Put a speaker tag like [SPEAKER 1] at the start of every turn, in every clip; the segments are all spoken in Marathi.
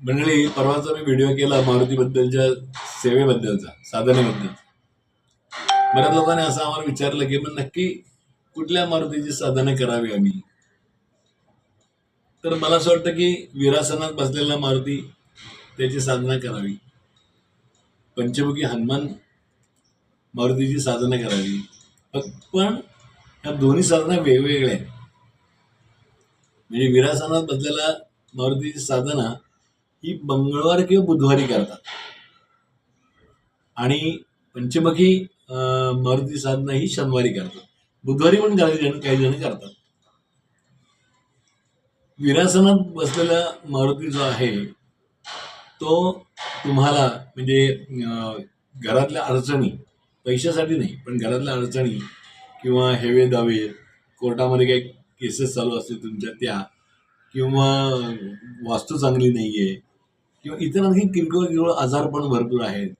[SPEAKER 1] मंडळी परवाचा मी व्हिडिओ केला मारुतीबद्दलच्या सेवेबद्दलचा साधनेबद्दल. बऱ्याच लोकांनी असं आम्हाला विचारलं की मग नक्की कुठल्या मारुतीची साधना करावी आम्ही? तर मला असं वाटतं की विरासनात बसलेला मारुती त्याची साधना करावी. पंचमुखी हनुमान मारुतीची साधना करावी. पण ह्या दोन्ही साधना वेगवेगळ्या आहेत. म्हणजे विरासनात बसलेला मारुतीची साधना ही मंगळवार किंवा बुधवारी करतात. आणि पंचमुखी मारुती साधना ही शनिवारी करतात. बुधवारी पण काही जण काही जण करतात. विरासनात बसलेला मारुती जो आहे तो तुम्हाला म्हणजे घरातल्या अडचणी पैशासाठी नाही पण घरातल्या अडचणी किंवा हेवे दावे कोर्टामध्ये काही केसेस चालू असतील तुमच्या त्या किंवा वास्तू चांगली नाहीये किंवा इतर आणखी किरकोळ किरकोळ आजार पण भरपूर आहेत.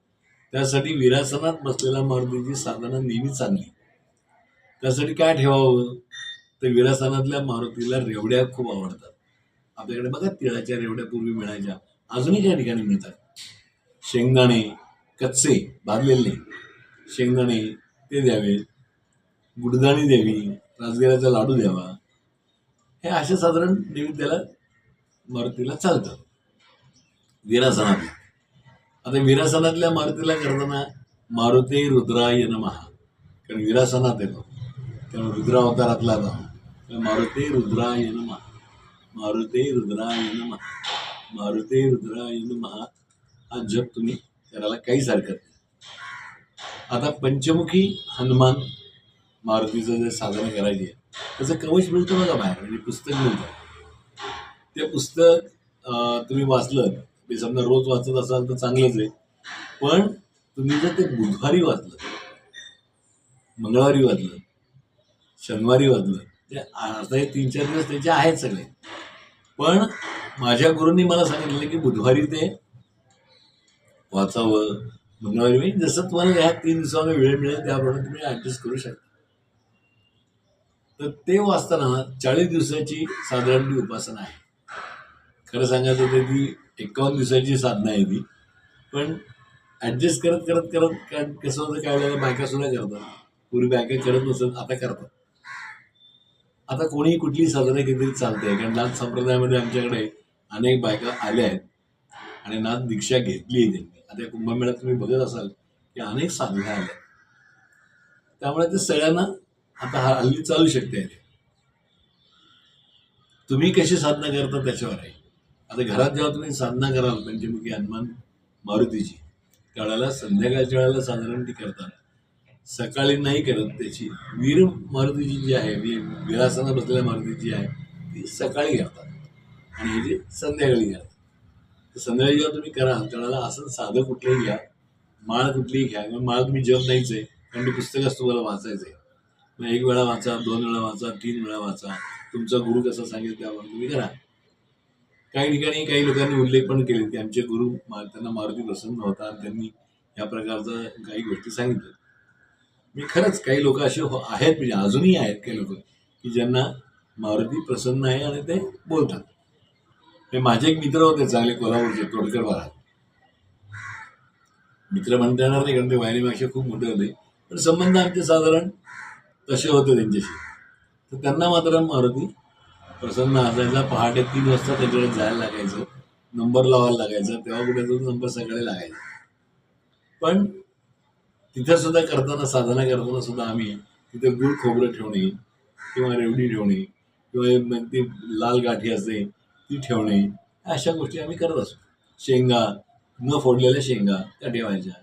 [SPEAKER 1] त्यासाठी विरासनात बसलेल्या मारुतीची साधना नेहमी चांगली त्यासाठी काय ठेवावं? तर विरासनातल्या मारुतीला रेवड्या खूप आवडतात. आपल्याकडे बघा तिळाच्या रेवड्या पूर्वी मिळायच्या. अजूनही त्या ठिकाणी मिळतात. शेंगदाणे कच्चे भाजलेले. शेंगदाणे ते द्यावे. गुडदाणी द्यावी. राजगिराचा लाडू द्यावा. हे असे साधारण नैवेद्याला मारुतीला चालतं. विरासनात आता विरासनातल्या मारुतीला करताना मारुती रुद्राय महा कारण विरासनात येतो त्यामुळे रुद्रावतारातला आता मारुती रुद्राय महा मारुती रुद्राय महा मारुती रुद्राय महा हा जप तुम्ही करायला काहीच हरकत नाही. आता पंचमुखी हनुमान मारुतीचं जे साधना करायची आहे त्याचं कवच मिळतं बघा बाहेर. म्हणजे पुस्तक मिळतं. ते पुस्तक तुम्ही वाचलं ते समजा रोज वाचत असाल तर चांगलंच आहे. पण तुम्ही जर ते बुधवारी वाचलं मंगळवारी वाचलं शनिवारी वाचलं ते आता हे तीन चार दिवस त्याचे आहेत सगळे. पण माझ्या गुरूंनी मला सांगितलं की बुधवारी ते वाचावं मंगळवारी मी जसं तुम्हाला ह्या तीन दिवसामध्ये वेळ मिळेल त्याप्रमाणे तुम्ही ॲडजस्ट करू शकता. तर ते वाचताना चाळीस दिवसाची साधारण ती उपासना आहे. खरं सांगायचं तर ती एकावन्न दिवसाची साधना आहे ती. पण ॲडजस्ट करत करत करत काय कसं होतं काय वेळेला बायका सुद्धा करतात. पूर्वी बायका करत नसत आता करतात. आता कोणी कुठलीही साधना केली तरी चालते. कारण नाथ संप्रदायामध्ये आमच्याकडे अनेक बायका आल्या आहेत. आणि नाथ दीक्षा घेतली आहे त्यांनी. आता कुंभमेळ्यात तुम्ही बघत असाल की अनेक साधना आल्या त्यामुळे ते सगळ्यांना आता हा हल्ली चालू शकते. तुम्ही कशी साधना करता त्याच्यावर आहे? आता घरात जेव्हा तुम्ही साधना कराल पंचमुखी हनुमान मारुतीची त्यावेळेला संध्याकाळच्या वेळेला साधारण ती करतात. सकाळी नाही करत त्याची. वीर मारुतीची जी आहे मी विरासना बसलेल्या मारुतीची आहे ती सकाळी करतात. आणि हे जी संध्याकाळी करतात. तर संध्याकाळी जेव्हा तुम्ही कराल त्यावेळेला असं साधं कुठलंही घ्या. माळ कुठलीही घ्या. किंवा माळ तुम्ही जप नाहीच आहे कारण ते पुस्तकच तुम्हाला वाचायचं आहे. मग एक वेळा वाचा दोन वेळा वाचा तीन वेळा वाचा. तुमचा गुरु कसा सांगेल त्यावर तुम्ही करा. काही ठिकाणी काही लोकांनी उल्लेख पण केले की आमचे गुरु त्यांना मारुती प्रसन्न होता आणि त्यांनी या प्रकारचं काही गोष्टी सांगितल्या. मी खरंच काही लोक असे हो- आहेत म्हणजे अजूनही आहेत काही लोक की ज्यांना मारुती प्रसन्न आहे आणि ते बोलतात. हे माझे एक मित्र होते चांगले कोल्हापूरचे तोडकर महाराज मित्र म्हणता येणार नाही कारण ते वायरीपेक्षा खूप मोठे होते. पण संबंध आमचे साधारण तसे होते त्यांच्याशी. तर त्यांना मात्र मारुती प्रसन्न असायचा. पहाटे तीन वाजता त्याच्याकडे जायला लागायचं. नंबर लावायला लागायचा. तेव्हा कुठे तो नंबर सगळे लागायचा. पण तिथे सुद्धा करताना साधना करताना सुद्धा आम्ही तिथे गुळ खोबरं ठेवणे किंवा रेवडी ठेवणे किंवा ती लाल गाठी असते ती ठेवणे अशा गोष्टी आम्ही करत असतो. शेंगा न फोडलेल्या शेंगा त्या ठेवायच्या.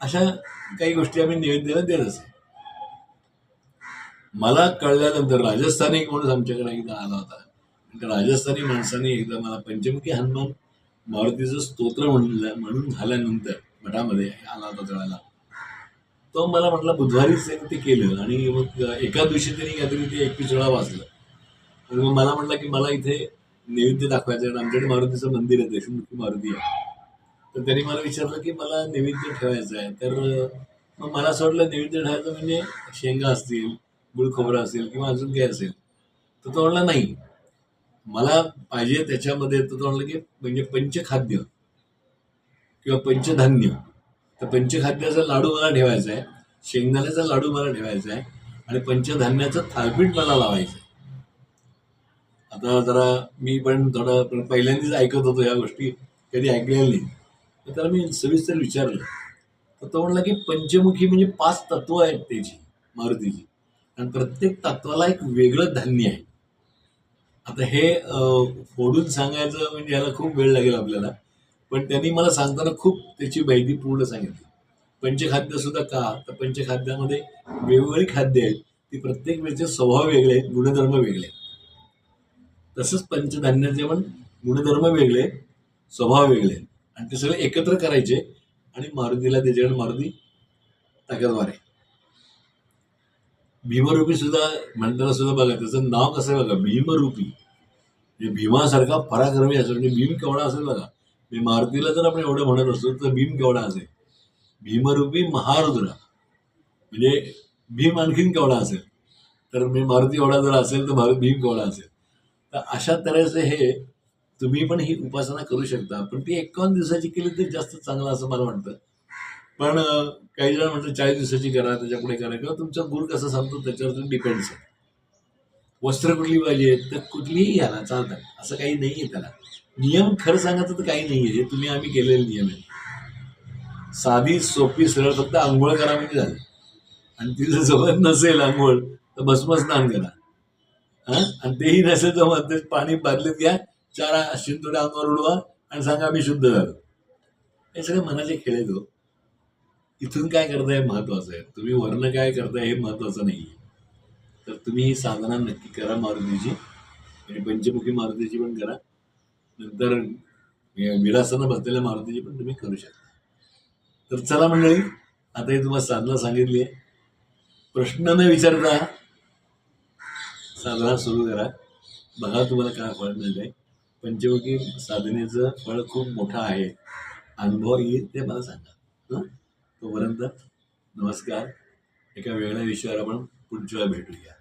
[SPEAKER 1] अशा काही गोष्टी आम्ही नैवेद्याला देत असतो मला कळल्यानंतर राजस्थानी माणूस आमच्याकडे एकदा आला होता. म्हणजे राजस्थानी माणसाने एकदा मला पंचमुखी हनुमान मारुतीचं स्तोत्र म्हणलं म्हणून झाल्यानंतर मठामध्ये आला होता त्यावेळेला तो मला म्हटला बुधवारीच त्यांनी ते केलं आणि मग एका दिवशी त्यांनी काहीतरी ते एकवीस वेळा वाचलं आणि मग मला म्हटलं की मला इथे नैवेद्य दाखवायचं आहे आणि आमच्याकडे मारुतीचं मंदिर आहे दशमुखी मारुती आहे. तर त्यांनी मला विचारलं की मला नैवेद्य ठेवायचं आहे. तर मग मला असं वाटलं नैवेद्य ठेवायचं म्हणजे शेंगा असतील गुळ खोबरं असेल किंवा अजून काही असेल तर तो म्हणला नाही. मला पाहिजे त्याच्यामध्ये तर तो म्हणलं की म्हणजे पंचखाद्य किंवा पंचधान्य. तर पंचखाद्याचा लाडू मला ठेवायचा आहे शेंगदाण्याचा लाडू मला ठेवायचा आहे आणि पंचधान्याचं थालपीठ मला लावायचं आहे. आता जरा मी पण थोडं पहिल्यांदाच ऐकत होतो या गोष्टी कधी ऐकलेल्या नाही तर त्याला मी सविस्तर विचारलं. तर तो म्हणला की पंचमुखी म्हणजे पाच तत्व आहेत त्याची मारुतीची. कारण प्रत्येक तत्वाला एक वेगळं धान्य आहे. आता हे फोडून सांगायचं म्हणजे याला खूप वेळ लागेल आपल्याला. पण त्यांनी मला सांगताना खूप त्याची माहिती पूर्ण सांगितली. पंचखाद्य सुद्धा का? तर पंचखाद्यामध्ये वेगवेगळी खाद्य आहेत. ती प्रत्येक वेळेचे स्वभाव वेगळे आहेत गुणधर्म वेगळे आहेत. तसंच पंचधान्याचे पण गुणधर्म वेगळे आहेत, स्वभाव वेगळे आहेत. आणि ते सगळे एकत्र करायचे आणि मारुतीला त्याच्याकडे मारुती ताकदवार आहे. भीमरूपी सुद्धा म्हणताना सुद्धा बघा त्याचं नाव कसं आहे बघा भीमरूपी. म्हणजे भीमासारखा पराक्रमी असेल म्हणजे भीम केवढा असेल बघा. म्हणजे मारुतीला जर आपण एवढं म्हणत असतो तर भीम केवढा असेल. भीमरूपी महारुद्र. म्हणजे भीम आणखीन केवढा असेल. तर मी मारुती एवढा जर असेल तर भारत भीम केवढा असेल. तर अशा तऱ्हेचे हे तुम्ही पण ही उपासना करू शकता. पण ती एकावन्न दिवसाची केली तर जास्त चांगलं असं मला वाटतं. पण काही जण म्हणतात चाळीस दिवसाची करा त्याच्या पुढे करा. किंवा तुमचा गुर कसा सांगतो त्याच्यावर डिपेंड्स आहे. वस्त्र कुठली पाहिजे? तर कुठलीही घाला चालतात असं काही नाही आहे त्याला. नियम खरं सांगायचं तर काही नाही आहे हे तुम्ही आम्ही केलेले नियम आहे साधी सोपी सरळ फक्त आंघोळ करा म्हणजे झालं. आणि तिचं जवळ नसेल आंघोळ तर भस्म स्नान करा. हा? आणि तेही नसेल तर मग ते पाणी बादलीत घ्या. चार शिंतोड्या अंगावर उडवा आणि सांगा आम्ही शुद्ध झालो. हे सगळे मनाचे खेळ आहेत हो. इथून काय करताय महत्वाचं आहे. तुम्ही वर्ण काय करताय हे महत्वाचं नाही तर तुम्ही ही साधना नक्की करा मारुतीची. आणि पंचमुखी मारुतीची पण करा. नंतर विलासानं बसलेल्या मारुतीची पण तुम्ही करू शकता. तर चला मंडळी आता हे तुम्हाला साधना सांगितली आहे. प्रश्न न विचारता साधना सुरू करा. बघा तुम्हाला काय फळ मिळतंय. पंचमुखी साधनेचं फळ खूप मोठं आहे. अनुभव येईल ते मला सांगा. हां? तोपर्यंत नमस्कार. एका वेगळ्या विषयावर आपण पुढच्या वेळा भेटूया.